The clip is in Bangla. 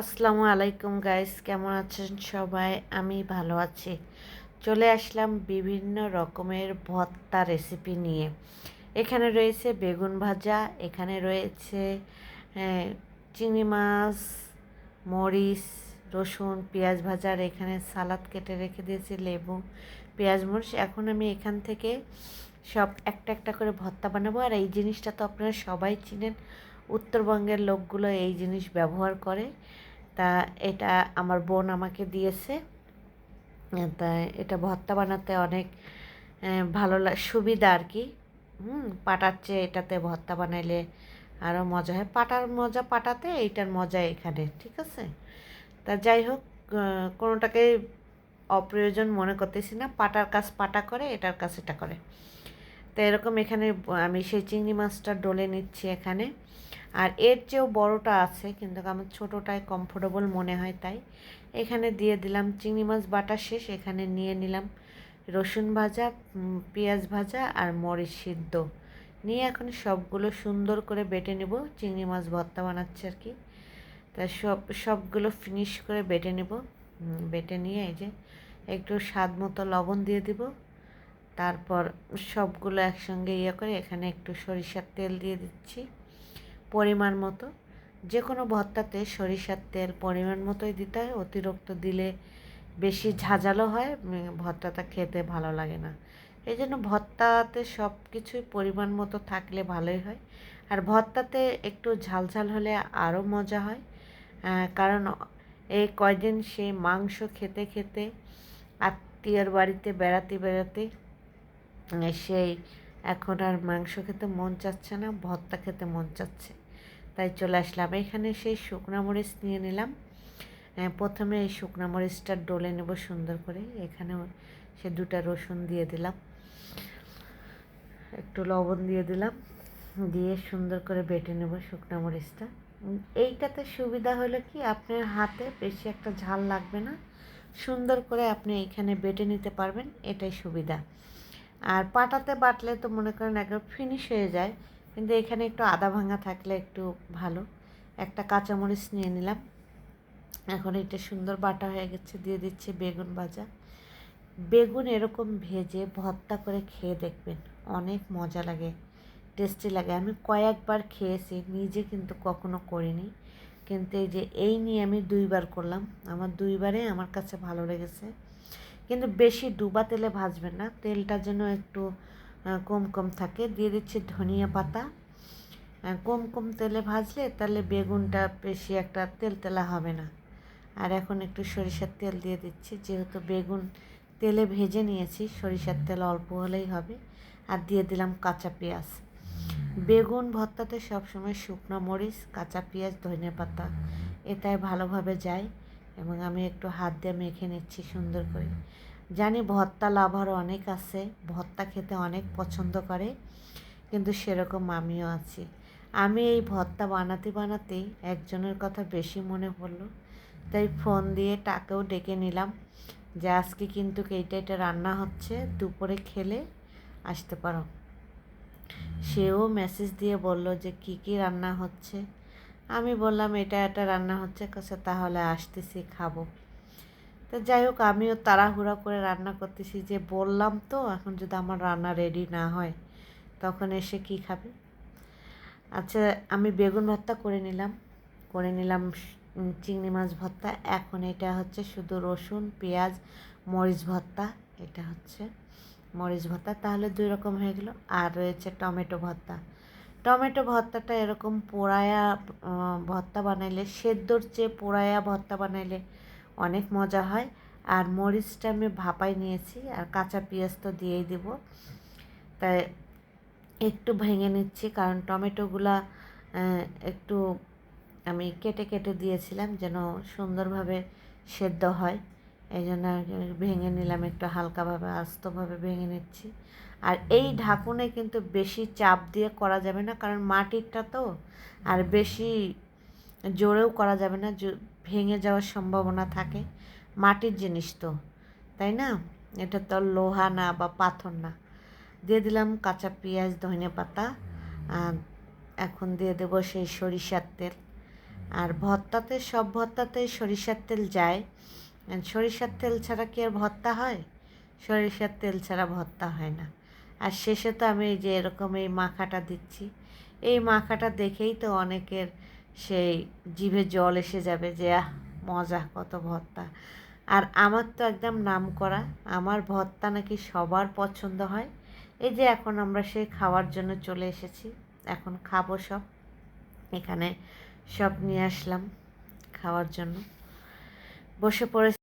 আসসালামু আলাইকুম গাইস কেমন আছেন সবাই? আমি ভালো আছি। চলে আসলাম বিভিন্ন রকমের ভর্তা রেসিপি নিয়ে। এখানে রয়েছে বেগুন ভাজা, এখানে রয়েছে চিংড়ি মাছ, মরিচ, রসুন, পেঁয়াজ ভাজার এখানে সালাদ কেটে রেখে দিয়েছি, লেবু, পেঁয়াজ, মরিচ। এখন আমি এখান থেকে সব একটা একটা করে ভর্তা বানাবো। আর এই জিনিসটা তো আপনারা সবাই চিনেন, উত্তরবঙ্গের লোকগুলো এই জিনিস ব্যবহার করে। তা এটা আমার বোন আমাকে দিয়েছে। তা এটা ভর্তা বানাতে অনেক ভালো সুবিধা আর কি। হুম পাটার চেয়ে এটাতে ভর্তা বানাইলে আরও মজা হয়। পাটার মজা পাটাতে, এইটার মজা এখানে, ঠিক আছে? তা যাই হোক কোনোটাকে অপ্রয়োজন মনে করতেছি না। পাটার কাজ পাটা করে, এটার কাজ এটা করে। তো এরকম এখানে আমি সেই চিংড়ি মাছটা ডলে নিচ্ছি এখানে। আর এর চেয়েও বড়টা আছে, কিন্তু আমার ছোটোটাই কমফোর্টেবল মনে হয় তাই। এখানে দিয়ে দিলাম চিংড়ি মাছ বাটা শেষ, এখানে নিয়ে নিলাম রসুন ভাজা পেঁয়াজ ভাজা আর মরিচ সিদ্ধ। নিয়ে এখন সবগুলো সুন্দর করে বেটে নেব, চিংড়ি মাছ ভর্তা বানাচ্ছে আর কি। তা সব, সবগুলো ফিনিশ করে বেটে নেব। বেটে নিয়ে এই যে একটু স্বাদ মতো লবণ দিয়ে দিব। তারপর সবগুলো একসঙ্গে ইয়ে করে এখানে একটু সরিষার তেল দিয়ে দিচ্ছি। পরিমাণ মতো। যে কোনো ভর্তাতে সরিষার তেল পরিমাণ মতোই দিতে হয়, অতিরিক্ত দিলে বেশি ঝাঁঝালো হয় ভর্তাটা খেতে ভালো লাগে না। এই জন্য ভর্তাতে সব কিছুই পরিমাণ মতো থাকলে ভালোই হয়। আর ভর্তাতে একটু ঝাল ঝাল হলে আরও মজা হয় কারণ এই কয়দিন সে মাংস খেতে খেতে আত্মীয়র বাড়িতে বেড়াতে বেড়াতে সেই এখন আর মাংস খেতে মন চাচ্ছে না ভর্তা খেতে মন চাচ্ছে। তাই চলে আসলাম। এখানে সেই শুকনো মরিচ নিয়ে নিলাম। প্রথমে এই শুকনো মরিচটা ডলে নেব সুন্দর করে। এখানে সে দুটা রসুন দিয়ে দিলাম। একটু লবণ দিয়ে দিলাম। দিয়ে সুন্দর করে বেটে নেব শুকনো মরিচটা। এইটাতে সুবিধা হলো কি, আপনার হাতে বেশি একটা ঝাল লাগবে না। সুন্দর করে আপনি এখানে বেটে নিতে পারবেন, এটাই সুবিধা। আর পাটাতে বাটলে তো মনে করেন একদম ফিনিশ হয়ে যায়। কিন্তু এখানে একটু আদা ভাঙা থাকলে একটু ভালো। একটা কাঁচামরিচ নিয়ে নিলাম। এখন এটা সুন্দর বাটা হয়ে গেছে, দিয়ে দিচ্ছি বেগুন ভাজা। বেগুন এরকম ভেজে ভর্তা করে খেয়ে দেখবেন, অনেক মজা লাগে, টেস্টি লাগে। আমি কয়েকবার খেয়েছি, নিজে কিন্তু কখনো করিনি। কিন্তু এই যে এই নিয়ে আমি দুইবার করলাম, আমার দুইবারে আমার কাছে ভালো লেগেছে। কিন্তু বেশি ডুবা তেলে ভাজবেন না, তেলটা যেন একটু কম কম থাকে। দিয়ে দিচ্ছি ধনিয়া পাতা। কম কম তেলে ভাজলে তাহলে বেগুনটা বেশি একটা তেল তেলা হবে না। আর এখন একটু সরিষার তেল দিয়ে দিচ্ছি। যেহেতু বেগুন তেলে ভেজে নিয়েছি, সরিষার তেল অল্প হলেই হবে। আর দিয়ে দিলাম কাঁচা পেঁয়াজ। বেগুন ভর্তাতে সবসময় শুকনো মরিচ, কাঁচা পেঁয়াজ ধনে পাতা, এটাই ভালোভাবে যায়। এবং আমি একটু হাত দিয়ে মেখে নিচ্ছি সুন্দর করে। জানি ভর্তা লাভার অনেক আছে, ভর্তা খেতে অনেক পছন্দ করে, কিন্তু সেরকম আমিও আছি। আমি এই ভর্তা বানাতে বানাতেই একজনের কথা বেশি মনে পড়ল, তাই ফোন দিয়ে টাকেও ডেকে নিলাম যে আজকে কিন্তু এইটা এটা রান্না হচ্ছে, দুপুরে খেলে আসতে পারো। সেও মেসেজ দিয়ে বলল যে কি কি রান্না হচ্ছে। আমি বললাম, এটা এটা রান্না হচ্ছে কাছে তাহলে আসতেছি, খাব। তো যাই হোক, আমিও তাড়াহুড়া করে রান্না করতেছি। যে বললাম তো, এখন যদি আমার রান্না রেডি না হয়, তখন এসে কি খাবে? আচ্ছা আমি বেগুন ভর্তা করে নিলাম। করে নিলাম চিংড়ি মাছ ভর্তা। এখন এটা হচ্ছে শুধু রসুন, পেঁয়াজ, মরিচ ভর্তা। এটা হচ্ছে মরিচ ভর্তা। তাহলে দুই রকম হয়ে গেল। আর রয়েছে টমেটো ভর্তা। টমেটো ভর্তাটা এরকম পোড়ায়া ভর্তা বানাইলে, সেদ্ধর চেয়ে পোড়ায়া ভর্তা বানাইলে অনেক মজা হয়। আর মরিচটা আমি ভাপাই নিয়েছি, আর কাঁচা পেঁয়াজ তো দিয়েই দেবো। তাই একটু ভেঙে নিচ্ছি, কারণ টমেটোগুলা একটু আমি কেটে কেটে দিয়েছিলাম যেন সুন্দরভাবে সেদ্ধ হয়। এই জন্য ভেঙে নিলাম, একটু হালকাভাবে, আস্তভাবে ভেঙে নিচ্ছি। আর এই ঢাকুনে কিন্তু বেশি চাপ দিয়ে করা যাবে না, কারণ মাটিরটা তো, আর বেশি জোরেও করা যাবে না। ভেঙে যাওয়ার সম্ভাবনা থাকে। মাটির জিনিস তো, তাই না? এটা তো লোহা না বা পাথর না। দিয়ে দিলাম কাঁচা পেঁয়াজ, ধনে পাতা এখন দিয়ে দেবো সেই সরিষার তেল। আর ভর্তাতে, সব ভর্তাতে সরিষার তেল যায়। সরিষার তেল ছাড়া কি আর ভর্তা হয়? সরিষার তেল ছাড়া ভর্তা হয় না। আর শেষে তো আমি যে এরকম এই মাখাটা দিচ্ছি। এই মাখাটা দেখেই তো অনেকের সেই জিভে জল এসে যাবে যে, আহ, মজা, কত ভর্তা। আর আমার তো একদম নাম করা আমার ভর্তা নাকি সবার পছন্দ হয়। এই যে এখন আমরা সেই খাওয়ার জন্য চলে এসেছি। এখন খাব সব। এখানে সব নিয়ে আসলাম খাওয়ার জন্য। বসে পড়ে